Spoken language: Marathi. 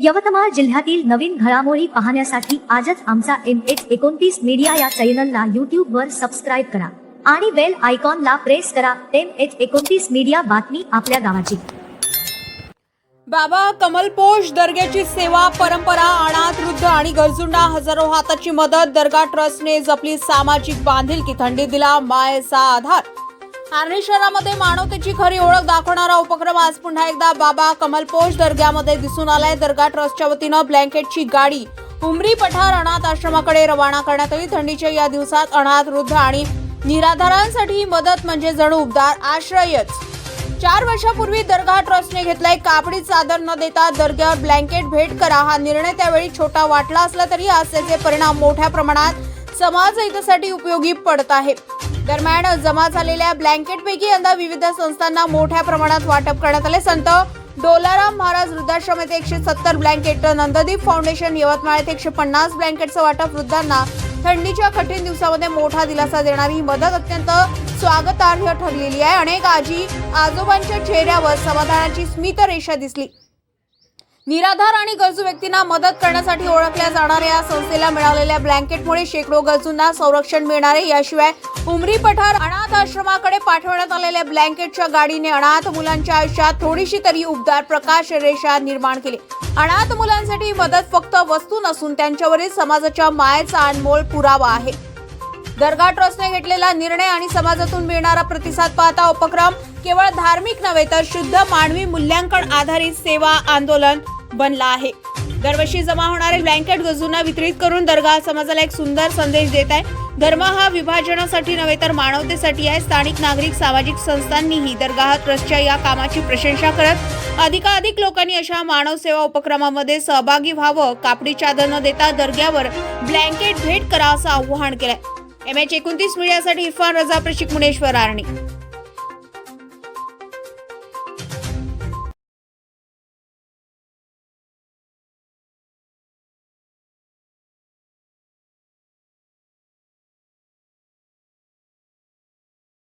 यवतमाळ जिल्ह्यातील नवीन घडामोडी पाहण्यासाठी आजच आमचा एम एच एकोणतीस मीडिया या चॅनलला युट्यूब वर सबस्क्राईब करा आणि बेल आयकॉनला प्रेस करा एम एच एकोणतीस मीडिया बातमी आपल्या गावाची. बाबा कमलपोष दर्ग्याची सेवा परंपरा अनाथ वृद्ध आणि गरजूंना हजारो हाताची मदत दर्गा ट्रस्टने जपली सामाजिक बांधिलकी थंडी दिला मायेचा आधार. आर्णी शहरामध्ये मानवतेची खरी ओळख दाखवणारा उपक्रम आज पुन्हा एकदा बाबा कमलपोष दर्ग्यामध्ये दिसून आलाय. दर्गा ट्रस्टच्या वतीनं ब्लँकेटची गाडी उमरी पठार अनाथ आश्रमाकडे रवाना करण्यात आली. थंडीच्या या दिवसात अनाथ वृद्ध आणि निराधारांसाठी मदत म्हणजे जणू उबदार आश्रयच. चार वर्षापूर्वी दर्गा ट्रस्टने घेतलाय कापडी चादर न देता दर्ग्यावर ब्लँकेट भेट करा. हा निर्णय त्यावेळी छोटा वाटला असला तरी आज त्याचे परिणाम मोठ्या प्रमाणात समाज हितासाठी उपयोगी पडत आहे. दरम्यान जमा झालेल्या ब्लँकेटपैकी यंदा विविध संस्थांना मोठ्या प्रमाणात वाटप करण्यात आले. संत डोलाराम महाराज वृद्धाश्रम येथे एकशे सत्तर ब्लँकेट तर नंददीप फाउंडेशन यवतमाळ येथे एकशे पन्नास ब्लँकेटचं वाटप वृद्धांना थंडीच्या कठीण दिवसामध्ये मोठा दिलासा देणारी ही मदत अत्यंत स्वागतार्ह ठरलेली आहे. अनेक आजी आजोबांच्या चेहऱ्यावर समाधानाची स्मित रेषा दिसली. निराधार आणि गरजू व्यक्तींना मदत करण्यासाठी ओळखल्या जाणाऱ्या या संस्थेला मिळालेल्या ब्लँकेटमुळे शेकडो गरजूंना संरक्षण मिळणार. आहे याशिवाय उमरी पठार अनाथ आश्रमाकडे पाठवण्यात आलेल्या ब्लँकेटच्या गाडीने अनाथ मुलांच्या आयुष्यात थोडीशी तरी उबदार प्रकाश रेषा निर्माण केली. अनाथ मुलांसाठी मदत फक्त वस्तू नसून त्यांच्यावरील समाजाच्या मायेचा अनमोल पुरावा आहे. दर्गा ट्रस्टने घेतलेला निर्णय आणि समाजातून मिळणारा प्रतिसाद पाहता उपक्रम केवळ धार्मिक नव्हे तर शुद्ध मानवी मूल्यांकन आधारित सेवा आंदोलन बनला आहे. दरवर्षी जमा होणारे ब्लँकेट गरजूंना वितरित करून दर्गा समाजाला एक सुंदर संदेश देत आहे. धर्म हा विभाजनासाठी नव्हे तर मानवतेसाठी आहे. स्थानिक नागरिक सामाजिक संस्थांनीही दरगाह ट्रस्टच्या या कामाची प्रशंसा करत अधिकाधिक लोकांनी अशा मानव सेवा उपक्रमामध्ये सहभागी व्हावं कापडी चादर न देता दर्ग्यावर ब्लँकेट भेट करा असं आवाहन केलंय. एम एच एकोणतीस मीडियासाठी इरफान रजा प्रशिक मुनेश्वर आर्णी.